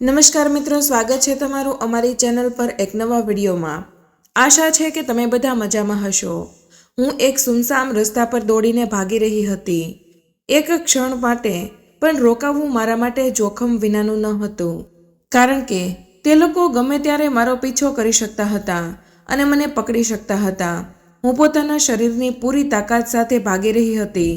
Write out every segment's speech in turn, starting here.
નમસ્કાર મિત્રો, સ્વાગત છે તમારું અમારી ચેનલ પર એક નવા વિડીયોમાં. આશા છે કે તમે બધા મજામાં હશો. હું એક સુમસામ રસ્તા પર દોડીને ભાગી રહી હતી. એક ક્ષણ માટે, પણ રોકાવવું મારા માટે જોખમ વિનાનું ન હતું. કારણ કે, તે લોકો ગમે ત્યારે મારો પીછો કરી શકતા હતા અને મને પકડી શકતા હતા. હું પોતાના શરીરની પૂરી તાકાત સાથે ભાગી રહી હતી,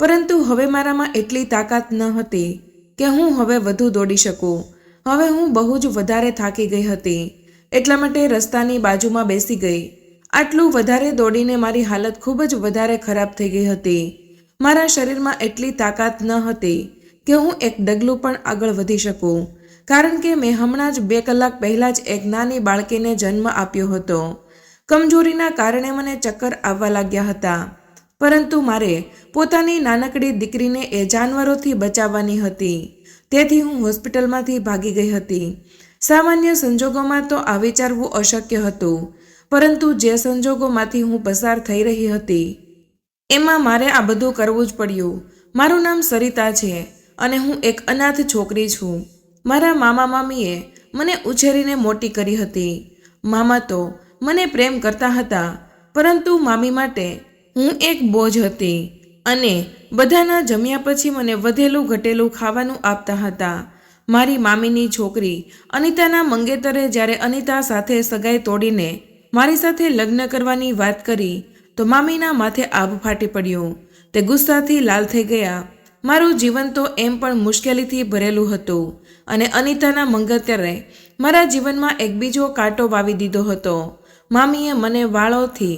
પરંતુ હવે મારામાં એટલી તાકાત ન હતી કે હું હવે વધુ દોડી શકું. હવે હું બહુ જ વધારે થાકી ગઈ હતી. એટલા માટે રસ્તાની બાજુમાં બેસી ગઈ. આટલું વધારે દોડીને મારી હાલત ખૂબ જ વધારે ખરાબ થઈ ગઈ હતી. મારા શરીરમાં એટલી તાકાત ન હતી કે હું એક ડગલું પણ આગળ વધી શકું. કારણ કે મેં હમણાં જ બે કલાક પહેલાં જ એક નાની બાળકીને જન્મ આપ્યો હતો. કમજોરીના કારણે મને ચક્કર આવવા લાગ્યા હતા. પરંતુ મારે પોતાની નાનકડી દીકરીને એ જાનવરોથી બચાવવાની હતી. તેથી હું હોસ્પિટલમાંથી ભાગી ગઈ હતી. સામાન્ય સંજોગોમાં તો આ વિચારવું અશક્ય હતું, પરંતુ જે સંજોગોમાંથી હું પસાર થઈ રહી હતી, એમાં મારે આ બધું કરવું જ પડ્યું. મારું નામ સરિતા છે અને હું એક અનાથ છોકરી છું. મારા મામા મામીએ મને ઉછેરીને મોટી કરી હતી. મામા તો મને પ્રેમ કરતા હતા, પરંતુ મામી માટે હું એક બોજ હતી. અને બધાના જમ્યા પછી મને વધેલું ઘટેલું ખાવાનું આપતા હતા. મારી મામીની છોકરી, અનિતાના મંગેતરે જ્યારે અનિતા સાથે સગાઈ તોડીને મારી સાથે લગ્ન કરવાની વાત કરી, તો મામીના માથે આભ ફાટી પડ્યું. તે ગુસ્સાથી લાલ થઈ ગયા. મારું જીવન તો એમ પણ મુશ્કેલીથી ભરેલું હતું અને અનિતાના મંગેતરે મારા જીવનમાં એક બીજો કાંટો વાવી દીધો હતો. મામીએ મને વાળોથી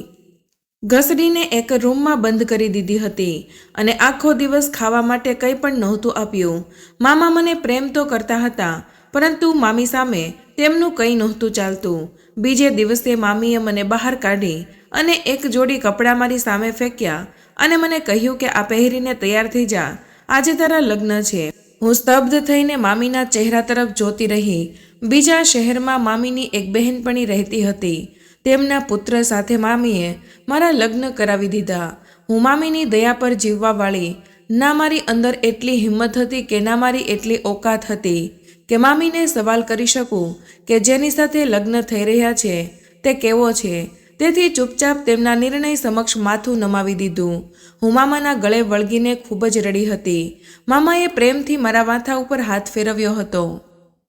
ઘસડીને એક રૂમમાં બંધ કરી દીધી હતી અને આખો દિવસ ખાવા માટે કંઈ પણ નહોતું આપ્યું. મામા મને પ્રેમ તો કરતા હતા, પરંતુ મામી સામે તેમનું કંઈ નહોતું ચાલતું. બીજે દિવસે મામીએ મને બહાર કાઢી અને એક જોડી કપડાં મારી સામે ફેંક્યા અને મને કહ્યું કે આ પહેરીને તૈયાર થઈ જા, આજે તારા લગ્ન છે. હું સ્તબ્ધ થઈને મામીના ચહેરા તરફ જોતી રહી. બીજા શહેરમાં મામીની એક બહેનપણી રહેતી હતી. તેમના પુત્ર સાથે મામીએ મારા લગ્ન કરાવી દીધા. હું મામીની દયા પર જીવવાવાળી ના મારી અંદર એટલી હિંમત હતી કે ના મારી એટલી ઓકાત હતી કે મામીને સવાલ કરી શકું કે જેની સાથે લગ્ન થઈ રહ્યા છે, તે કેવો છે? તેથી ચૂપચાપ તેમના નિર્ણય સમક્ષ માથું નમાવી દીધું. હું મામાના ગળે વળગીને ખૂબ જ રડી હતી. મામાએ પ્રેમથી મારા માથા ઉપર હાથ ફેરવ્યો હતો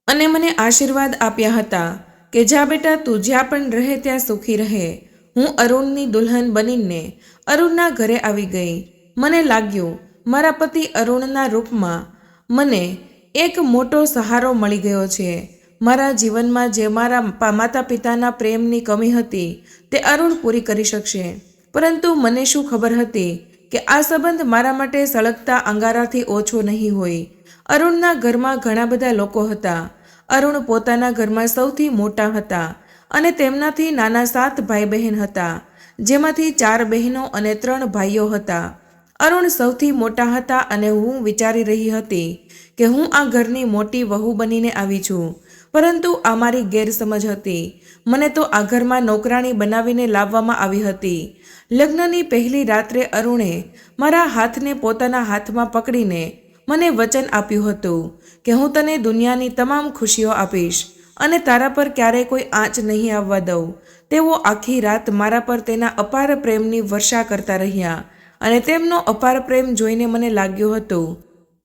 અને મને આશીર્વાદ આપ્યા હતા. કે જા બેટા તું જ્યાં પણ રહે ત્યાં સુખી રહે. હું અરુણની દુલ્હન બનીને અરુણના ઘરે આવી ગઈ. મને લાગ્યું, મારા પતિ અરુણના રૂપમાં મને એક મોટો સહારો મળી ગયો છે. મારા જીવનમાં જે મારા માતા પિતાના પ્રેમની કમી હતી, તે અરુણ પૂરી કરી શકશે. પરંતુ મને શું ખબર હતી કે આ સંબંધ મારા માટે સળગતા અંગારાથી ઓછો નહીં હોય. અરુણના ઘરમાં ઘણા બધા લોકો હતા. અરુણ પોતાના ઘરમાં સૌથી મોટા હતા અને તેમનાથી નાના સાત ભાઈ બહેન હતા, જેમાંથી ચાર બહેનો અને ત્રણ ભાઈઓ હતા. અરુણ સૌથી મોટા હતા અને હું વિચારી રહી હતી કે હું આ ઘરની મોટી વહુ બનીને આવી છું, પરંતુ આ મારી ગેરસમજ હતી. મને તો આ ઘરમાં નોકરાણી બનાવીને લાવવામાં આવી હતી. લગ્નની પહેલી રાત્રે અરુણે મારા હાથને પોતાના હાથમાં પકડીને મને વચન આપ્યું હતું કે હું તને દુનિયાની તમામ ખુશીઓ આપીશ અને તારા પર ક્યારેય કોઈ આંચ નહીં આવવા દઉં. તેઓ આખી રાત મારા પર તેના અપાર પ્રેમની વર્ષા કરતા રહ્યા અને તેમનો અપાર પ્રેમ જોઈને મને લાગ્યું હતું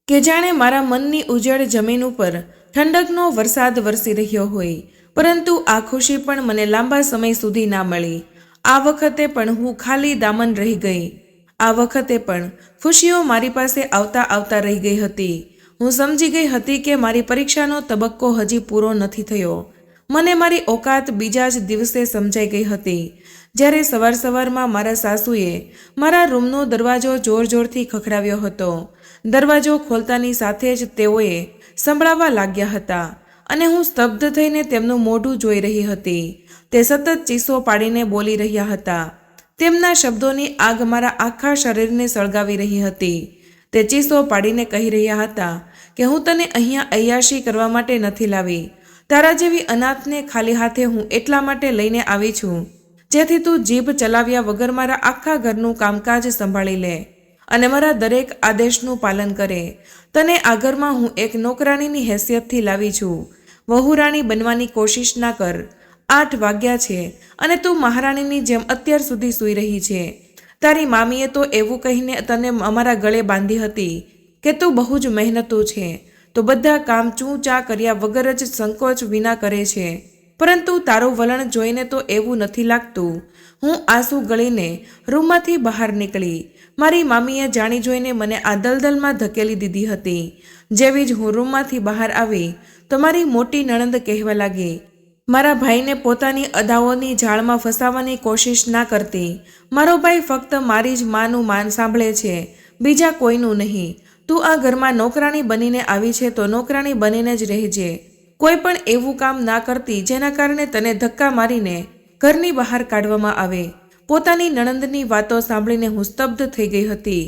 કે જાણે મારા મનની ઉજળ જમીન ઉપર ઠંડકનો વરસાદ વરસી રહ્યો હોય. પરંતુ આ ખુશી પણ મને લાંબા સમય સુધી ના મળી. આ વખતે પણ હું ખાલી દામન રહી ગઈ. આ વખતે પણ ખુશીઓ મારી પાસે આવતા આવતા રહી ગઈ હતી. હું સમજી ગઈ હતી કે મારી પરીક્ષાનો તબક્કો હજી પૂરો નથી થયો. મને મારી ઓકાત બીજા જ દિવસે સમજાઈ ગઈ હતી. જ્યારે સવાર સવારમાં મારા સાસુએ મારા રૂમનો દરવાજો જોર જોરથી ખખડાવ્યો હતો. દરવાજો ખોલતાની સાથે જ તેઓએ સંભળાવા લાગ્યા હતા અને હું સ્તબ્ધ થઈને તેમનું મોઢું જોઈ રહી હતી. તે સતત ચીસો પાડીને બોલી રહ્યા હતા. તેમના શબ્દોની આગ મારા આખા શરીરને સળગાવી રહી હતી. તે ચીસો પાડીને કહી રહ્યા હતા કે હું તને અહીંયા અયાશી કરવા માટે નથી લાવી. તારા જેવી અનાથને ખાલી હાથે હું એટલા માટે લઈને આવી છું. જેથી તું જીભ ચલાવ્યા વગર મારા આખા ઘરનું કામકાજ સંભાળી લે અને મારા દરેક આદેશનું પાલન કરે. તને આગળમાં હું એક નોકરાણીની હેસિયતથી લાવી છું. વહુરાણી બનવાની કોશિશ ના કર. આઠ વાગ્યા છે અને તું મહારાણીની જેમ અત્યાર સુધી સૂઈ રહી છે. તારી મામીએ તો એવું કહીને તને અમારા ગળે બાંધી હતી કે તું બહુ જ મહેનતુ છે. તો બધા કામ ચૂં ચા કર્યા વગર જ સંકોચ વિના કરે છે. પરંતુ તારું વલણ જોઈને તો એવું નથી લાગતું. હું આંસુ ગળીને રૂમમાંથી બહાર નીકળી. મારી મામીએ જાણી જોઈને મને આ દલદલમાં ધકેલી દીધી હતી. જેવી જ હું રૂમમાંથી બહાર આવી, તો મારી મોટી નણંદ કહેવા લાગી મારા ભાઈને પોતાની અદાઓની જાળમાં ફસાવવાની કોશિશ ના કરતી. મારો ભાઈ ફક્ત મારી જ માનું માન સાંભળે છે. બીજા કોઈનું નહીં. તું આ ઘરમાં નોકરાણી બનીને આવી છે તો નોકરાણી બનીને જ રહેજે. કોઈ પણ એવું કામ ના કરતી જેના કારણે તને ધક્કા મારીને ઘરની બહાર કાઢવામાં આવે. પોતાની નણંદની વાતો સાંભળીને હું સ્તબ્ધ થઈ ગઈ હતી.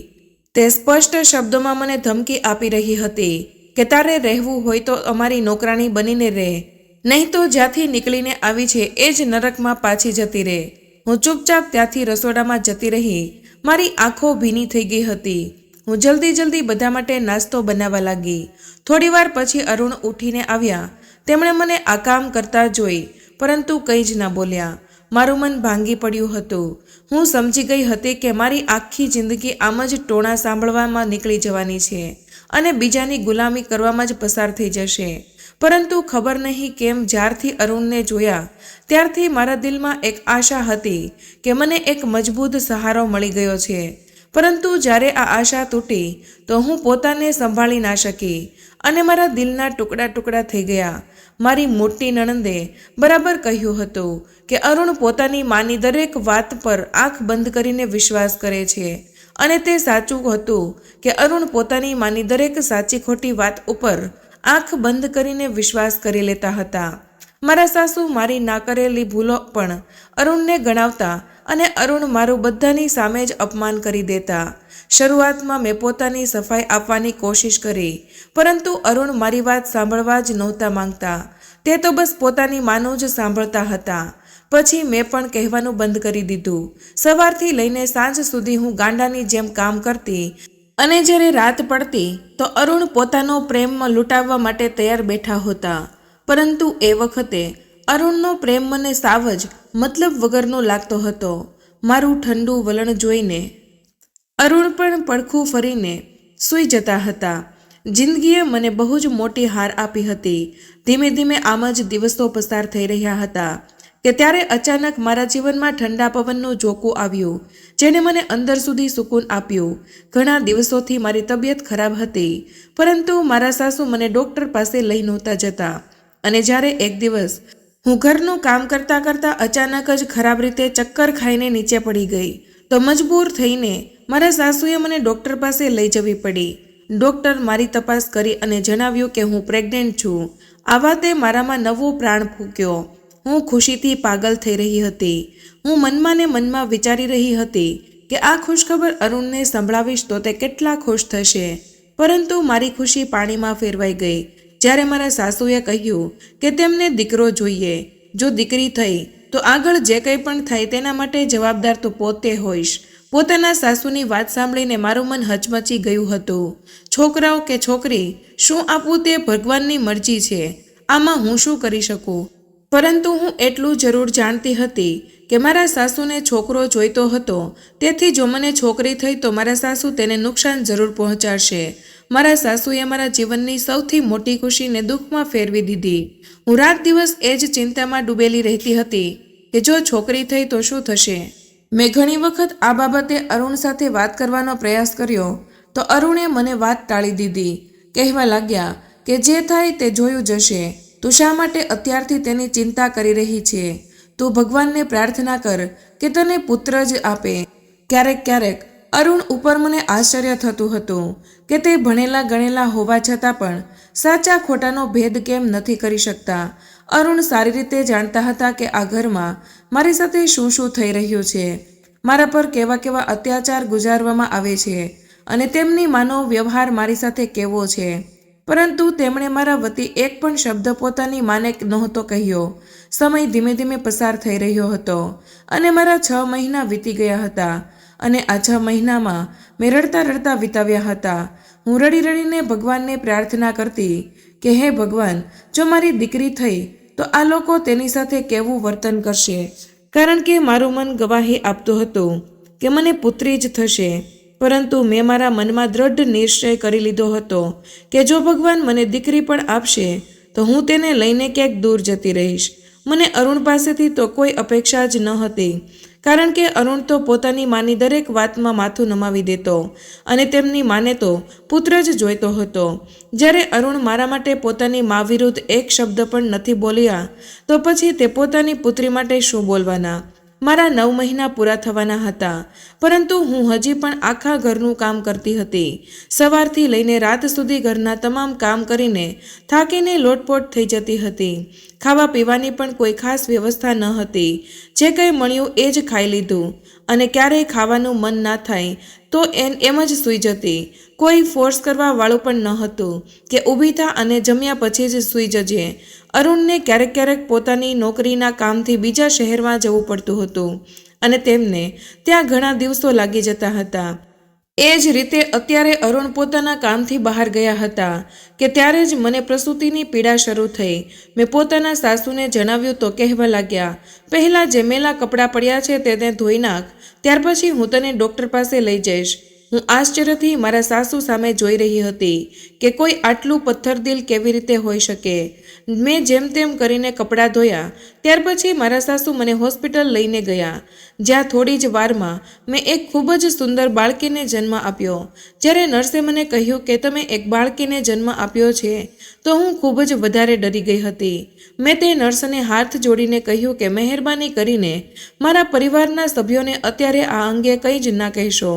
તે સ્પષ્ટ શબ્દોમાં મને ધમકી આપી રહી હતી કે તારે રહેવું હોય તો અમારી નોકરાણી બનીને રહે. નહીં તો જ્યાંથી નીકળીને આવી છે એ જ નરકમાં પાછી જતી રહે હું ચૂપચાપ ત્યાંથી રસોડામાં જતી રહી. મારી આંખો ભીની થઈ ગઈ હતી. હું જલ્દી જલ્દી બધા માટે નાસ્તો બનાવવા લાગી. થોડીવાર પછી અરુણ ઉઠીને આવ્યા. તેમણે મને આ કામ કરતા જોઈ, પરંતુ કંઈ જ ના બોલ્યા. મારું મન ભાંગી પડ્યું હતું. હું સમજી ગઈ હતી કે મારી આખી જિંદગી આમ જ ટોણા સાંભળવામાં નીકળી જવાની છે અને બીજાની ગુલામી કરવામાં જ પસાર થઈ જશે. પરંતુ ખબર નહીં કેમ જ્યારથી અરુણને જોયા, ત્યારથી મારા દિલમાં એક આશા હતી કે મને એક મજબૂત સહારો મળી ગયો છે. પરંતુ જ્યારે આ આશા તૂટી, તો હું પોતાને સંભાળી ના શકી અને મારા દિલના ટુકડા ટુકડા થઈ ગયા. મારી મોટી નણંદે બરાબર કહ્યું હતું કે અરુણ પોતાની માની દરેક વાત પર આંખ બંધ કરીને વિશ્વાસ કરે છે અને તે સાચું હતું કે અરુણ પોતાની માની દરેક સાચી ખોટી વાત ઉપર આંખ બંધ કરીને વિશ્વાસ કરી લેતા હતા. મારા સાસુ મારી ના કરેલી ભૂલો પણ અરુણને ગણાવતા અને અરુણ મારું બધાની સામે જ અપમાન કરી દેતા. શરૂઆતમાં મેં પોતાની સફાઈ આપવાની કોશિશ કરી, પરંતુ અરુણ મારી વાત સાંભળવા જ નહોતા માંગતા. તે તો બસ પોતાની માનું જ સાંભળતા હતા. પછી મેં પણ કહેવાનું બંધ કરી દીધું. સવારથી લઈને સાંજ સુધી હું ગાંડાની જેમ કામ કરતી અને જ્યારે રાત પડતી, તો અરુણ પોતાનો પ્રેમ લૂંટાવવા માટે તૈયાર બેઠા હતા. પરંતુ એ વખતે, અરુણનો પ્રેમ મને સાવ જ મતલબ વગરનો લાગતો હતો. મારું ઠંડુ વલણ જોઈને, અરુણ પણ પડખું ફરીને સૂઈ જતા હતા. જિંદગીએ મને બહુ જ મોટી હાર આપી હતી. ધીમે ધીમે આમ જ દિવસો પસાર થઈ રહ્યા હતા. કે ત્યારે અચાનક મારા જીવનમાં ઠંડા પવનનું ઝોકું આવ્યું જેને મને અંદર સુધી સુકૂન આપ્યું. ઘણા દિવસોથી મારી તબિયત ખરાબ હતી, પરંતુ મારા સાસુ મને ડૉક્ટર પાસે લઈ નહોતા જતા. અને જ્યારે એક દિવસ હું ઘરનું કામ કરતાં કરતાં અચાનક જ ખરાબ રીતે ચક્કર ખાઈને નીચે પડી ગઈ, તો મજબૂર થઈને મારા સાસુએ મને ડૉક્ટર પાસે લઈ જવી પડી. ડૉક્ટર મારી તપાસ કરી અને જણાવ્યું કે હું પ્રેગ્નેન્ટ છું. આવા તે મારામાં નવો પ્રાણ ફૂંક્યો. હું ખુશીથી પાગલ થઈ રહી હતી. હું મનમાં ને મનમાં વિચારી રહી હતી કે આ ખુશખબર અરુણને સંભળાવીશ તો તે કેટલા ખુશ થશે. પરંતુ મારી ખુશી પાણીમાં ફેરવાઈ ગઈ. જ્યારે મારા સાસુએ કહ્યું કે તેમને દીકરો જોઈએ, જો દીકરી થઈ, તો આગળ જે કંઈ પણ થાય તેના માટે જવાબદાર તો પોતે હોઈશ. પોતાના સાસુની વાત સાંભળીને મારું મન હચમચી ગયું હતું. છોકરાઓ કે છોકરી, શું આપવું તે ભગવાનની મરજી છે? આમાં હું શું કરી શકું? પરંતુ હું એટલું જરૂર જાણતી હતી કે મારા સાસુને છોકરો જોઈતો હતો. તેથી જો મને છોકરી થઈ તો મારા સાસુ તેને નુકસાન જરૂર પહોંચાડશે. મારા સાસુએ મારા જીવનની સૌથી મોટી ખુશીને દુઃખમાં ફેરવી દીધી. હું રાત દિવસ એ જ ચિંતામાં ડૂબેલી રહેતી હતી કે જો છોકરી થઈ તો શું થશે? મેં ઘણી વખત આ બાબતે અરુણ સાથે વાત કરવાનો પ્રયાસ કર્યો. તો અરુણે મને વાત ટાળી દીધી. કહેવા લાગ્યા કે જે થાય તે જોયું જશે. તું શા માટે અત્યારથી તેની ચિંતા કરી રહી છે? તું ભગવાનને પ્રાર્થના કર કે તને પુત્ર જ આપે. ક્યારેક ક્યારેક અરુણ ઉપર મને આશ્ચર્ય થતું હતું કે તે ભણેલા ગણેલા હોવા છતાં પણ સાચા ખોટાનો ભેદ કેમ નથી કરી શકતા? અરુણ સારી રીતે જાણતા હતા કે આ ઘરમાં મારી સાથે શું શું થઈ રહ્યું છે. મારા પર કેવા કેવા અત્યાચાર ગુજારવામાં આવે છે અને તેમની માનો વ્યવહાર મારી સાથે કેવો છે. પરંતુ તેમણે મારા વતી એક પણ શબ્દ પોતાની માને નહોતો કહ્યો. સમય ધીમે ધીમે પસાર થઈ રહ્યો હતો અને મારા છ મહિના વીતી ગયા હતા અને આ છ મહિનામાં મેં રડતા રડતા વિતાવ્યા હતા. હું રડી રડીને ભગવાનને પ્રાર્થના કરતી કે, હે ભગવાન, જો મારી દીકરી થઈ, તો આ લોકો તેની સાથે કેવું વર્તન કરશે? કારણ કે મારું મન ગવાહી આપતું હતું કે મને પુત્રી જ થશે. પરંતુ મેં મારા મનમાં દ્રઢ નિશ્ચય કરી લીધો હતો કે જો ભગવાન મને દીકરી પણ આપશે, તો હું તેને લઈને ક્યાંક દૂર જતી રહીશ. મને અરુણ પાસેથી તો કોઈ અપેક્ષા જ ન હતી, કારણ કે અરુણ તો પોતાની માની દરેક વાતમાં માથું નમાવી દેતો અને તેમની માને તો પુત્ર જ જોઈતો હતો. જ્યારે અરુણ મારા માટે પોતાની મા વિરુદ્ધ એક શબ્દ પણ નથી બોલ્યા, તો પછી તે પોતાની પુત્રી માટે શું બોલવાના? મારા નવ મહિના પૂરા થવાના હતા, પરંતુ હું હજી પણ આખા ઘરનું કામ કરતી હતી. સવારથી લઈને રાત સુધી ઘરના તમામ કામ કરીને થાકીને લોટપોટ થઈ જતી હતી. ખાવા પીવાની પણ કોઈ ખાસ વ્યવસ્થા ન હતી. જે કંઈ મળ્યું એ જ ખાઈ લીધું અને ક્યારેય ખાવાનું મન ના થાય તો એન એમ જ સૂઈ જતી. કોઈ ફોર્સ કરવાવાળું પણ ન હતું કે ઊભી થા અને જમ્યા પછી જ સૂઈ જજે. અરુણને ક્યારેક ક્યારેક પોતાની નોકરીના કામથી બીજા શહેરમાં જવું પડતું હતું અને તેમને ત્યાં ઘણા દિવસો લાગી જતા હતા. એ જ રીતે અત્યારે અરુણ પોતાના કામથી બહાર ગયા હતા કે ત્યારે જ મને પ્રસૂતિની પીડા શરૂ થઈ. મેં પોતાના સાસુને જણાવ્યું તો કહેવા લાગ્યા, પહેલાં જે મેલા કપડાં પડ્યા છે તેને ધોઈ નાખ, ત્યાર પછી હું તને ડૉક્ટર પાસે લઈ જઈશ. હું આશ્ચર્યથી મારા સાસુ સામે જોઈ રહી હતી કે કોઈ આટલું પથ્થરદિલ કેવી રીતે હોઈ શકે. મેં જેમ તેમ કરીને કપડાં ધોયા, ત્યાર પછી મારા સાસુ મને હોસ્પિટલ લઈને ગયા. જ્યાં થોડી જ વારમાં મેં એક ખૂબ જ સુંદર બાળકીને જન્મ આપ્યો. જ્યારે નર્સે મને કહ્યું કે તમે એક બાળકીને જન્મ આપ્યો છે, તો હું ખૂબ જ વધારે ડરી ગઈ હતી. મેં તે નર્સને હાથ જોડીને કહ્યું કે મહેરબાની કરીને મારા પરિવારના સભ્યોને અત્યારે આ અંગે કંઈ જ ના કહેશો.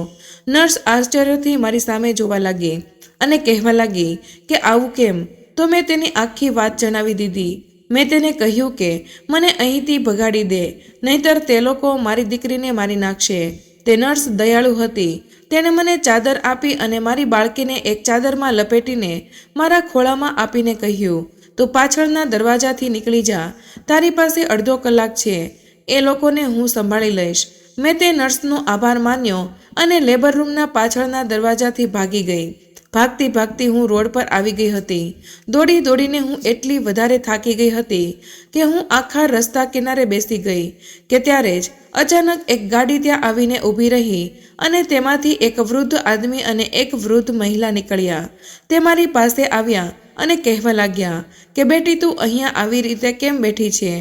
નર્સ આશ્ચર્યથી મારી સામે જોવા લાગી અને કહેવા લાગી કે, આવું કેમ? તો મેં તેની આખી વાત જણાવી દીધી. મેં તેને કહ્યું કે, મને અહીંથી ભગાડી દે, નહીતર તે લોકો મારી દીકરીને મારી નાખશે. તે નર્સ દયાળુ હતી. તેણે મને ચાદર આપી અને મારી બાળકીને એક ચાદરમાં લપેટીને મારા ખોળામાં આપીને કહ્યું, તું પાછળના દરવાજાથી નીકળી જા. તારી પાસે અડધો કલાક છે. એ લોકોને હું સંભાળી લઈશ. મેં તે નર્સનો આભાર માન્યો અને લેબર રૂમના પાછળના દરવાજાથી ભાગી ગઈ. ભાગતી ભાગતી હું રોડ પર આવી ગઈ હતી. દોડી દોડીને હું એટલી વધારે થાકી ગઈ હતી કે હું આખા રસ્તા કિનારે બેસી ગઈ, કે ત્યારે જ અચાનક એક ગાડી ત્યાં આવીને ઊભી રહી અને તેમાંથી એક વૃદ્ધ આદમી અને એક વૃદ્ધ મહિલા નીકળ્યા. તે મારી પાસે આવ્યા અને કહેવા લાગ્યા કે, બેટી, તું અહીંયા આવી રીતે કેમ બેઠી છે?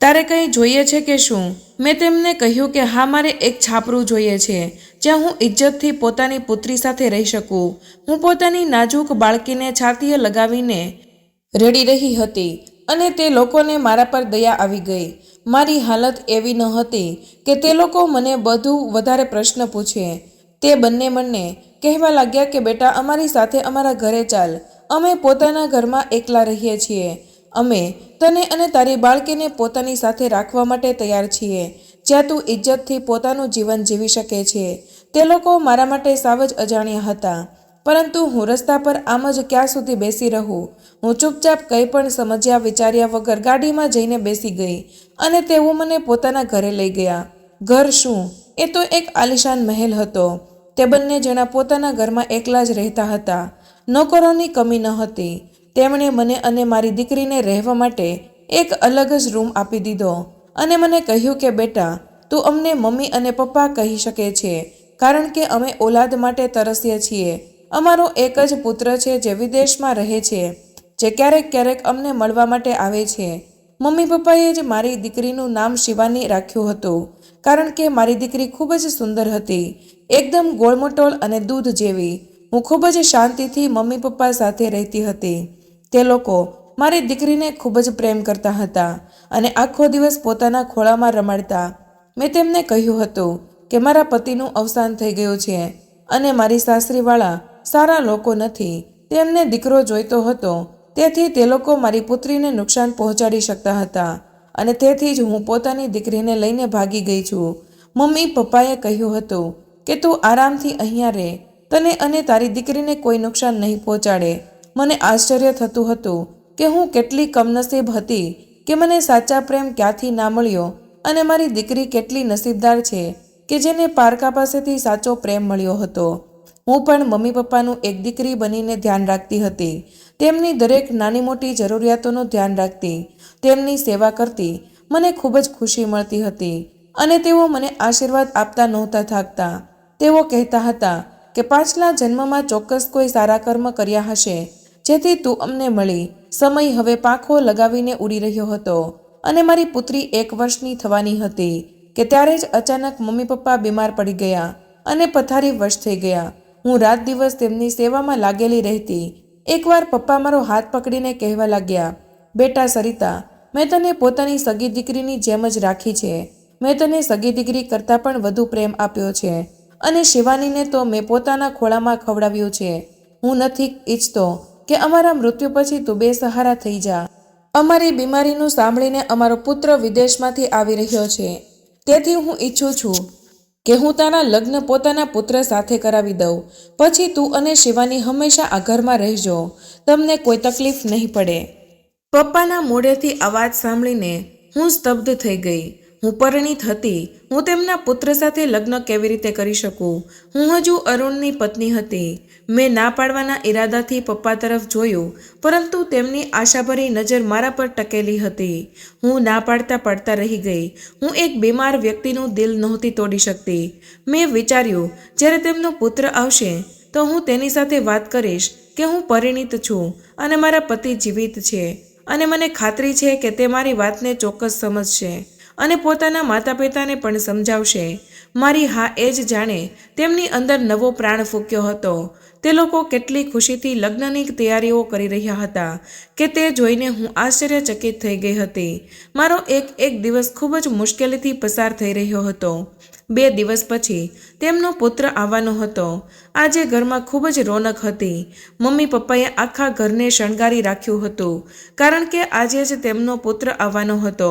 તારે કંઈ જોઈએ છે કે શું? મેં તેમને કહ્યું કે, હા, મારે એક છાપરું જોઈએ છે. જ્યાં હું ઇજ્જતથી પોતાની પુત્રી સાથે રહી શકું. હું પોતાની નાજુક બાળકીને છાતીએ લગાવીને રડી રહી હતી અને તે લોકોને મારા પર દયા આવી ગઈ. મારી હાલત એવી ન હતી કે તે લોકો મને બધું વધારે પ્રશ્ન પૂછે. તે બંને મને કહેવા લાગ્યા કે, બેટા, અમારી સાથે અમારા ઘરે ચાલ. અમે પોતાના ઘરમાં એકલા રહીએ છીએ. અમે તને અને તારી બાળકીને પોતાની સાથે રાખવા માટે તૈયાર છીએ. જ્યાં તું ઇજ્જતથી પોતાનું જીવન જીવી શકે છે. તે લોકો મારા માટે સાવ જ અજાણ્યા હતા. પરંતુ હું રસ્તા પર આમ જ ક્યાં સુધી બેસી રહું? હું ચૂપચાપ કંઈ પણ સમજ્યા વિચાર્યા વગર ગાડીમાં જઈને બેસી ગઈ અને તેઓ મને પોતાના ઘરે લઈ ગયા. ઘર શું? એ તો એક આલિશાન મહેલ હતો. તે બંને જણા પોતાના ઘરમાં એકલા જ રહેતા હતા. નોકરોની કમી ન હતી. તેમણે મને અને મારી દીકરીને રહેવા માટે એક અલગ જ રૂમ આપી દીધો. અને મને કહ્યું કે, બેટા, તું અમને મમ્મી અને પપ્પા કહી શકે છે, કારણ કે અમે ઓલાદ માટે તરસીએ છીએ. અમારો એક જ પુત્ર છે જે વિદેશમાં રહે છે, જે ક્યારેક ક્યારેક અમને મળવા માટે આવે છે. મમ્મી પપ્પાએ જ મારી દીકરીનું નામ શિવાની રાખ્યું હતું, કારણ કે મારી દીકરી ખૂબ જ સુંદર હતી, એકદમ ગોળમટોળ અને દૂધ જેવી. હું ખૂબ જ શાંતિથી મમ્મી પપ્પા સાથે રહેતી હતી. તે લોકો મારી દીકરીને ખૂબ જ પ્રેમ કરતા હતા. અને આખો દિવસ પોતાના ખોળામાં રમાડતા. મેં તેમને કહ્યું હતું કે મારા પતિનું અવસાન થઈ ગયું છે અને મારી સાસરીવાળા સારા લોકો નથી. તેમને દીકરો જોઈતો હતો, તેથી તે લોકો મારી પુત્રીને નુકસાન પહોંચાડી શકતા હતા અને તેથી જ હું પોતાની દીકરીને લઈને ભાગી ગઈ છું. મમ્મી પપ્પાએ કહ્યું હતું કે, તું આરામથી અહીંયા રહે. તને અને તારી દીકરીને કોઈ નુકસાન નહીં પહોંચાડે. મને આશ્ચર્ય થતું હતું કે હું કેટલી કમનસીબ હતી કે મને સાચા પ્રેમ ક્યાંથી ના મળ્યો અને મારી દીકરી કેટલી નસીબદાર છે કે જેને પારકા પાસેથી સાચો પ્રેમ મળ્યો હતો. હું પણ મમ્મી પપ્પાનું એક દીકરી બનીને ધ્યાન રાખતી હતી. તેમની દરેક નાની મોટી જરૂરિયાતોનું ધ્યાન રાખતી, તેમની સેવા કરતી, મને ખૂબ જ ખુશી મળતી હતી અને તેઓ મને આશીર્વાદ આપતા નહોતા થાકતા. તેઓ કહેતા હતા કે, પાછલા જન્મમાં ચોક્કસ કોઈ સારા કર્મ કર્યા હશે, જેથી તું અમને મળી સમય હવે પાંખો લગાવીને ઉડી રહ્યો હતો અને મારી પુત્રી એક વર્ષની થવાની હતી કે ત્યારે જ અચાનક મમ્મી પપ્પા બીમાર પડી ગયા અને પથારી વશ થઈ ગયા. હું રાત દિવસ તેમની સેવામાં લાગેલી રહેતી. એકવાર પપ્પા મારો હાથ પકડીને કહેવા લાગ્યા, બેટા સરિતા, મેં તને પોતાની સગી દીકરીની જેમ જ રાખી છે. મેં તને સગી દીકરી કરતાં પણ વધુ પ્રેમ આપ્યો છે અને શિવાનીને તો મેં પોતાના ખોળામાં ખવડાવ્યું છે. હું નથી ઈચ્છતો કે અમારા મૃત્યુ પછી તું બેસહારા થઈ જા. અમારી બીમારીનું સાંભળીને અમારો પુત્ર વિદેશમાંથી આવી રહ્યો છે. તેથી હું ઈચ્છું છું કે હું તારા લગ્ન પોતાના પુત્ર સાથે કરાવી દઉં. પછી તું અને શિવાની હંમેશા આ ઘરમાં રહેજો. તમને કોઈ તકલીફ નહીં પડે. પપ્પાના મોઢેથી અવાજ સાંભળીને હું સ્તબ્ધ થઈ ગઈ. હું પરિણીત હતી હું તેમના પુત્ર સાથે લગ્ન કેવી રીતે કરી શકું? હું હજુ અરુણની પત્ની હતી. મેં ના પાડવાના ઈરાદાથી પપ્પા તરફ જોયું, પરંતુ તેમની આશાભરી નજર મારા પર ટકેલી હતી. હું ના પાડતા પાડતા રહી ગઈ. હું એક બીમાર વ્યક્તિનું દિલ નહોતી તોડી શકતી. મેં વિચાર્યું, જ્યારે તેમનો પુત્ર આવશે, તો હું તેની સાથે વાત કરીશ કે હું પરિણીત છું અને મારા પતિ જીવિત છે. અને મને ખાતરી છે કે તે મારી વાતને ચોક્કસ સમજશે. અને પોતાના માતા પિતાને પણ સમજાવશે. મારી હા એ જ જાણે તેમની અંદર નવો પ્રાણ ફૂક્યો હતો. તે લોકો કેટલી ખુશીથી લગ્નની તૈયારીઓ કરી રહ્યા હતા કે તે જોઈને હું આશ્ચર્યચકિત થઈ ગઈ હતી. મારો એક એક દિવસ ખૂબ જ મુશ્કેલીથી પસાર થઈ રહ્યો હતો. બે દિવસ પછી તેમનો પુત્ર આવવાનો હતો. આજે ઘરમાં ખૂબ જ રોનક હતી. મમ્મી પપ્પાએ આખા ઘરને શણગારી રાખ્યું હતું, કારણ કે આજે જ તેમનો પુત્ર આવવાનો હતો.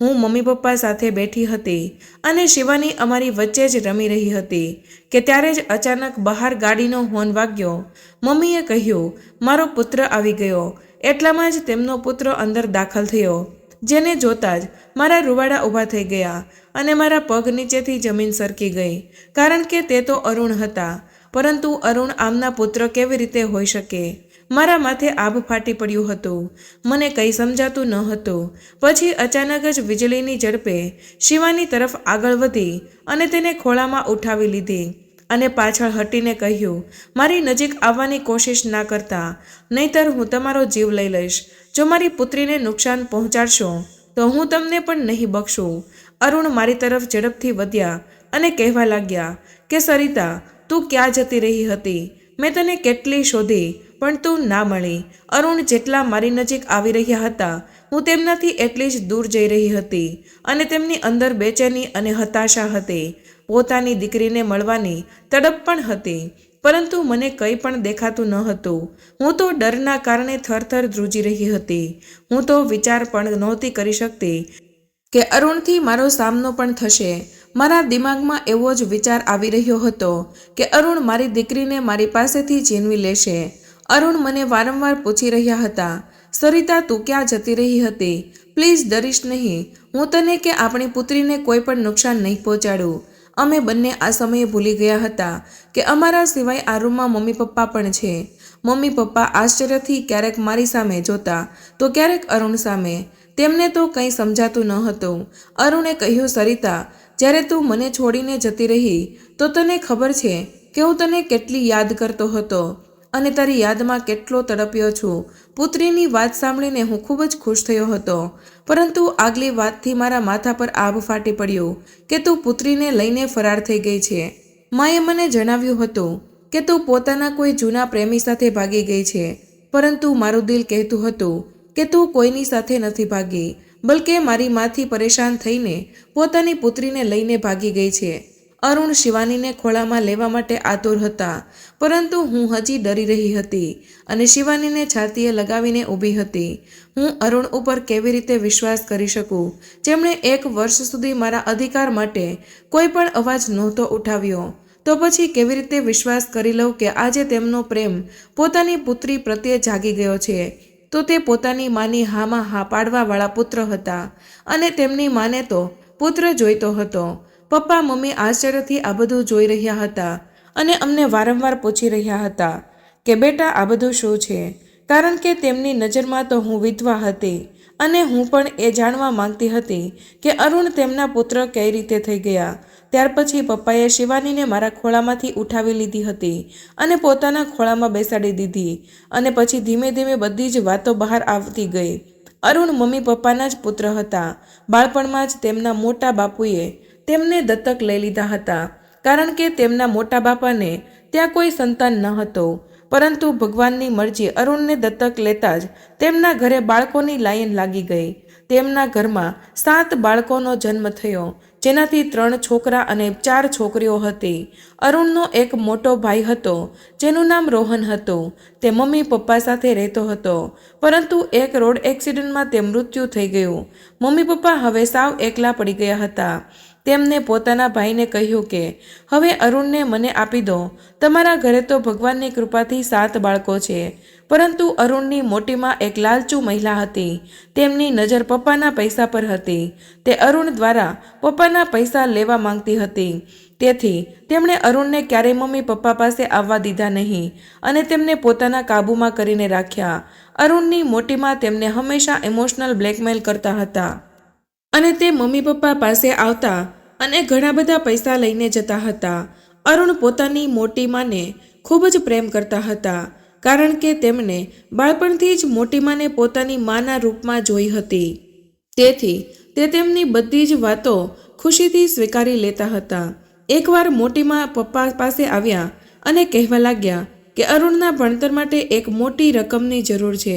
હું મમ્મી પપ્પા સાથે બેઠી હતી અને શિવાની અમારી વચ્ચે જ રમી રહી હતી કે ત્યારે જ અચાનક બહાર ગાડીનો હોર્ન વાગ્યો. મમ્મીએ કહ્યું, મારો પુત્ર આવી ગયો. એટલામાં જ તેમનો પુત્ર અંદર દાખલ થયો, જેને જોતાં જ મારા રૂવાડા ઊભા થઈ ગયા અને મારા પગ નીચેથી જમીન સરકી ગઈ, કારણ કે તે તો અરુણ હતા. પરંતુ અરુણ આમના પુત્ર કેવી રીતે હોઈ શકે? મારા માથે આભ ફાટી પડ્યું હતું. મને કંઈ સમજાતું ન હતું. પછી અચાનક જ વીજળીની ઝડપે શિવાની તરફ આગળ વધી અને તેને ખોળામાં ઉઠાવી લીધી અને પાછળ હટીને કહ્યું, મારી નજીક આવવાની કોશિશ ના કરતા. નહીતર હું તમારો જીવ લઈ લઈશ. જો મારી પુત્રીને નુકસાન પહોંચાડશો, તો હું તમને પણ નહીં બક્ષું. અરુણ મારી તરફ ઝડપથી વધ્યા અને કહેવા લાગ્યા કે, સરિતા, તું ક્યાં જતી રહી હતી? મેં તને કેટલી શોધી પણ તું ના મળી. અરુણ જેટલા મારી નજીક આવી રહ્યા હતા, હું તેમનાથી એટલી જ દૂર જઈ રહી હતી અને તેમની અંદર બેચેની અને હતાશા હતી. પોતાની દીકરીને મળવાની તડપ પણ હતી, પરંતુ મને કંઈ પણ દેખાતું ન હતું. હું તો ડરના કારણે થરથર ધ્રુજી રહી હતી. હું તો વિચાર પણ નહોતી કરી શકતી કે અરુણથી મારો સામનો પણ થશે. મારા દિમાગમાં એવો જ વિચાર આવી રહ્યો હતો કે અરુણ મારી દીકરીને મારી પાસેથી છીનવી લેશે. અરુણ મને વારંવાર પૂછી રહ્યા હતા, સરિતા, તું ક્યાં જતી રહી હતી? પ્લીઝ ડરીશ નહીં. હું તને કે આપણી પુત્રીને કોઈ પણ નુકસાન નહીં પહોંચાડું. અમે બંને આ સમયે ભૂલી ગયા હતા કે અમારા સિવાય આ રૂમમાં મમ્મી પપ્પા પણ છે. મમ્મી પપ્પા આશ્ચર્યથી ક્યારેક મારી સામે જોતા, તો ક્યારેક અરુણ સામે. તેમને તો કંઈ સમજાતું ન હતું. અરુણે કહ્યું, સરિતા, જ્યારે તું મને છોડીને જતી રહી, તો તને ખબર છે કે હું તને કેટલી યાદ કરતો હતો. અને તારી યાદમાં કેટલો તડપ્યો છું. પુત્રીની વાત સાંભળીને હું ખૂબ જ ખુશ થયો હતો. પરંતુ આગલી વાતથી મારા માથા પર આભ ફાટી પડ્યો કે તું પુત્રીને લઈને ફરાર થઈ ગઈ છે. માએ મને જણાવ્યું હતું કે તું પોતાના કોઈ જૂના પ્રેમી સાથે ભાગી ગઈ છે, પરંતુ મારું દિલ કહેતું હતું કે તું કોઈની સાથે નથી ભાગી, બલકે મારી માથી પરેશાન થઈને પોતાની પુત્રીને લઈને ભાગી ગઈ છે. અરુણ શિવાનીને ખોળામાં લેવા માટે આતુર હતા. પરંતુ હું હજી ડરી રહી હતી અને શિવાનીને છાતીએ લગાવીને ઊભી હતી. હું અરુણ ઉપર કેવી રીતે વિશ્વાસ કરી શકું? જેમણે એક વર્ષ સુધી મારા અધિકાર માટે કોઈ પણ અવાજ નહોતો ઉઠાવ્યો. તો પછી કેવી રીતે વિશ્વાસ કરી લઉં કે આજે તેમનો પ્રેમ પોતાની પુત્રી પ્રત્યે જાગી ગયો છે? તો તે પોતાની માની હામાં હા પાડવાવાળા પુત્ર હતા અને તેમની માને તો પુત્ર જોઈતો હતો. પપ્પા, મમ્મી આશ્ચર્યથી આ બધું જોઈ રહ્યા હતા અને અમને વારંવાર પૂછી રહ્યા હતા કે, બેટા, આ બધું શું છે? કારણ કે તેમની નજરમાં તો હું વિધવા હતી અને હું પણ એ જાણવા માંગતી હતી કે અરુણ તેમના પુત્ર કઈ રીતે થઈ ગયા. ત્યાર પછી પપ્પાએ શિવાનીને મારા ખોળામાંથી ઉઠાવી લીધી હતી અને પોતાના ખોળામાં બેસાડી દીધી અને પછી ધીમે ધીમે બધી જ વાતો બહાર આવતી ગઈ. અરુણ મમ્મી પપ્પાના જ પુત્ર હતા. બાળપણમાં જ તેમના મોટા બાપુએ તેમને દત્તક લઈ લીધા હતા. કારણ કે તેમના મોટા બાપાને ત્યાં કોઈ સંતાન ન હતો. પરંતુ ભગવાનની મરજી અરુણને દત્તક લેતા જ તેમના ઘરે બાળકોની લાઈન લાગી ગઈ. તેમના ઘરમાં સાત બાળકોનો જન્મ થયો, જેનાથી ત્રણ છોકરા અને ચાર છોકરીઓ હતી. અરુણનો એક મોટો ભાઈ હતો, જેનું નામ રોહન હતું. તે મમ્મી પપ્પા સાથે રહેતો હતો, પરંતુ એક રોડ એક્સિડન્ટમાં તે મૃત્યુ થઈ ગયું. મમ્મી પપ્પા હવે સાવ એકલા પડી ગયા હતા. તેમને પોતાના ભાઈને કહ્યું કે, હવે અરુણને મને આપી દો. તમારા ઘરે તો ભગવાનની કૃપાથી સાત બાળકો છે. પરંતુ અરુણની મોટીમાં એક લાલચુ મહિલા હતી. તેમની નજર પપ્પાના પૈસા પર હતી. તે અરુણ દ્વારા પપ્પાના પૈસા લેવા માંગતી હતી. તેથી તેમણે અરુણને ક્યારેય મમ્મી પપ્પા પાસે આવવા દીધા નહીં અને તેમને પોતાના કાબૂમાં કરીને રાખ્યા. અરુણની મોટીમાં તેમને હંમેશા ઇમોશનલ બ્લેકમેલ કરતા હતા. અને તે મમ્મી પપ્પા પાસે આવતા અને ઘણા બધા પૈસા લઈને જતા હતા. અરુણ પોતાની મોટી માને ખૂબ જ પ્રેમ કરતા હતા, કારણ કે તેમણે બાળપણથી જ મોટી માને પોતાની માના રૂપમાં જોઈ હતી. તેથી તે તેમની બધી જ વાતો ખુશીથી સ્વીકારી લેતા હતા. એકવાર મોટીમાં પપ્પા પાસે આવ્યા અને કહેવા લાગ્યા કે અરુણના ભણતર માટે એક મોટી રકમની જરૂર છે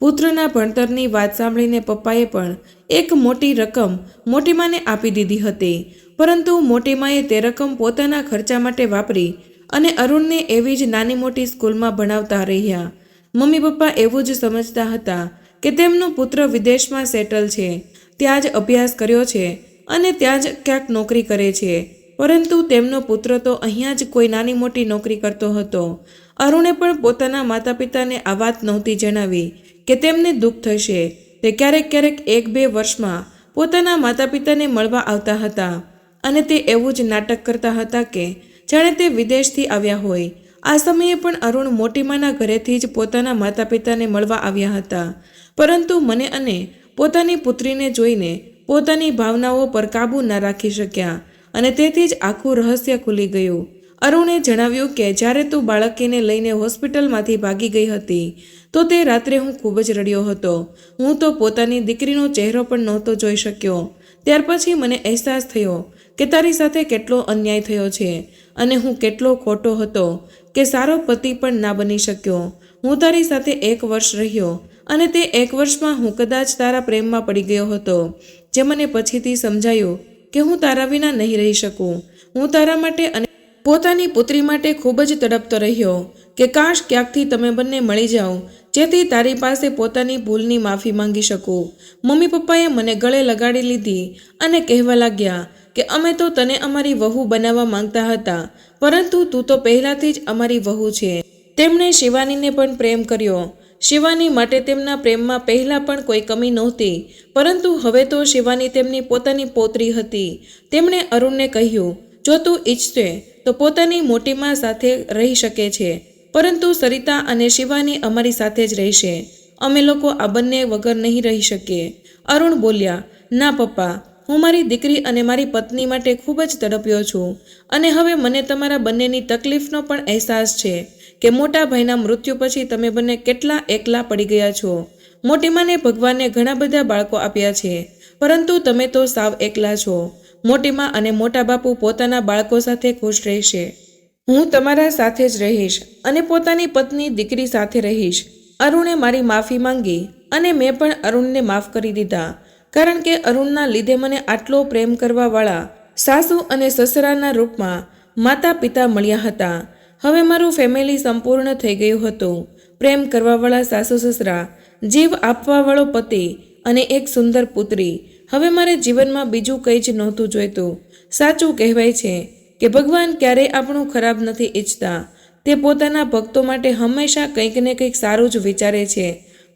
પુત્રના ભણતરની વાત સાંભળીને પપ્પાએ પણ એક મોટી રકમ મોટીમાને આપી દીધી હતી. પરંતુ મોટીમાએ તે રકમ પોતાના ખર્ચા માટે વાપરી અને અરુણને એવી જ નાની મોટી સ્કૂલમાં ભણાવતા રહ્યા. મમ્મી પપ્પા એવું જ સમજતા હતા કે તેમનો પુત્ર વિદેશમાં સેટલ છે, ત્યાં જ અભ્યાસ કર્યો છે અને ત્યાં જ ક્યાંક નોકરી કરે છે. પરંતુ તેમનો પુત્ર તો અહીંયા જ કોઈ નાની મોટી નોકરી કરતો હતો. અરુણે પણ પોતાના માતા પિતાને આ વાત નહોતી જણાવી. કે તેમને દુઃખ થશે. તે ક્યારેક ક્યારેક એક બે વર્ષમાં પોતાના માતા પિતાને મળવા આવતા હતા અને તે એવું જ નાટક કરતા હતા કે જાણે તે વિદેશથી આવ્યા હોય. આ સમયે પણ અરુણ મોટીમાના ઘરેથી જ પોતાના માતા પિતાને મળવા આવ્યા હતા. પરંતુ મને અને પોતાની પુત્રીને જોઈને પોતાની ભાવનાઓ પર કાબૂ ન રાખી શક્યા અને તેથી જ આખું રહસ્ય ખુલી ગયું. અરુણે જણાવ્યું કે જ્યારે તું બાળકીને લઈને હોસ્પિટલમાંથી ભાગી ગઈ હતી, તો તે રાત્રે હું ખૂબ જ રડ્યો હતો. હું તો પોતાની દીકરીનો ચહેરો પણ નહોતો જોઈ શક્યો. ત્યાર પછી મને અહેસાસ થયો કે તારી સાથે કેટલો અન્યાય થયો છે અને હું કેટલો ખોટો હતો કે સારો પતિ પણ ના બની શક્યો. હું તારી સાથે એક વર્ષ રહ્યો અને તે એક વર્ષમાં હું કદાચ તારા પ્રેમમાં પડી ગયો હતો, જે મને પછીથી સમજાયું કે હું તારા વિના નહીં રહી શકું. હું તારા માટે અને પોતાની પુત્રી માટે ખૂબ જ તડપતો રહ્યો કે કાશ ક્યાંકથી તમે બંને મળી જાઓ, જેથી તારી પાસે પોતાની ભૂલની માફી માંગી શકું. મમ્મી પપ્પાએ મને ગળે લગાડી લીધી અને કહેવા લાગ્યા કે અમે તો તને અમારી વહુ બનાવવા માંગતા હતા, પરંતુ તું તો પહેલાથી જ અમારી વહુ છે. તેમણે શિવાનીને પણ પ્રેમ કર્યો. શિવાની માટે તેમના પ્રેમમાં પહેલાં પણ કોઈ કમી નહોતી, પરંતુ હવે તો શિવાની તેમની પોતાની પોતરી હતી. તેમણે અરુણને કહ્યું જો તું ઈચ્છશે, તો પોતાની મોટીમાં સાથે રહી શકે છે. પરંતુ સરિતા અને શિવાની અમારી સાથે જ રહેશે. અમે લોકો આ બંને વગર નહીં રહી શકીએ. અરુણ બોલ્યા, ના પપ્પા, હું મારી દીકરી અને મારી પત્ની માટે ખૂબ જ તડપ્યો છું. અને હવે મને તમારા બંનેની તકલીફનો પણ અહેસાસ છે કે મોટા ભાઈના મૃત્યુ પછી તમે બંને કેટલા એકલા પડી ગયા છો. મોટીમાને ભગવાને ઘણા બધા બાળકો આપ્યા છે. પરંતુ તમે તો સાવ એકલા છો. મોટીમાં અને મોટા બાપુ પોતાના બાળકો સાથે ખુશ રહેશે. હું તમારા સાથે જ રહીશ અને પોતાની પત્ની દીકરી સાથે રહીશ. અરુણે મારી માફી માંગી અને મેં પણ અરુણને માફ કરી દીધા. કારણ કે અરુણના લીધે મને આટલો પ્રેમ કરવાવાળા સાસુ અને સસરાના રૂપમાં માતા પિતા મળ્યા હતા. હવે મારું ફેમિલી સંપૂર્ણ થઈ ગયું હતું. પ્રેમ કરવાવાળા સાસુ સસરા જીવ આપવાવાળો પતિ અને એક સુંદર પુત્રી હવે મારે જીવનમાં બીજું કંઈ જ નહોતું જોઈતું. સાચું કહેવાય છે કે ભગવાન ક્યારેય આપણું ખરાબ નથી ઈચ્છતા. તે પોતાના ભક્તો માટે હંમેશા કંઈક ને કંઈક સારું જ વિચારે છે.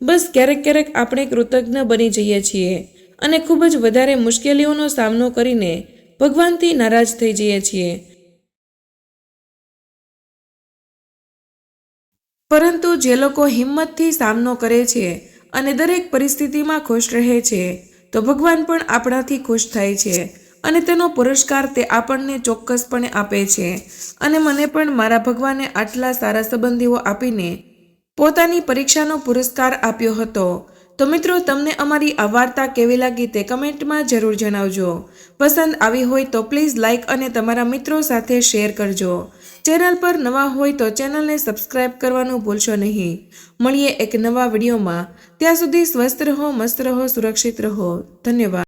બસ ક્યારેક ક્યારેક આપણે કૃતજ્ઞ બની જઈએ છીએ અને ખૂબ જ વધારે મુશ્કેલીઓનો સામનો કરીને ભગવાનથી નારાજ થઈ જઈએ છીએ. પરંતુ જે લોકો હિંમતથી સામનો કરે છે અને દરેક પરિસ્થિતિમાં ખુશ રહે છે તો ભગવાન પણ આપણાથી ખુશ થાય છે અને તેનો પુરસ્કાર તે આપણને ચોક્કસપણે આપે છે. અને મને પણ મારા ભગવાને આટલા સારા સંબંધીઓ આપીને પોતાની પરીક્ષાનો પુરસ્કાર આપ્યો હતો. તો મિત્રો, તમને અમારી આ વાર્તા કેવી લાગી તે કમેન્ટમાં જરૂર જણાવજો. પસંદ આવી હોય તો પ્લીઝ લાઇક અને તમારા મિત્રો સાથે શેર કરજો. ચેનલ પર નવા હોય તો ચેનલને સબસ્ક્રાઇબ કરવાનું ભૂલશો નહીં. મળીએ એક નવા વિડીયોમાં. ત્યાં સુધી સ્વસ્થ રહો, મસ્ત રહો, સુરક્ષિત રહો. ધન્યવાદ.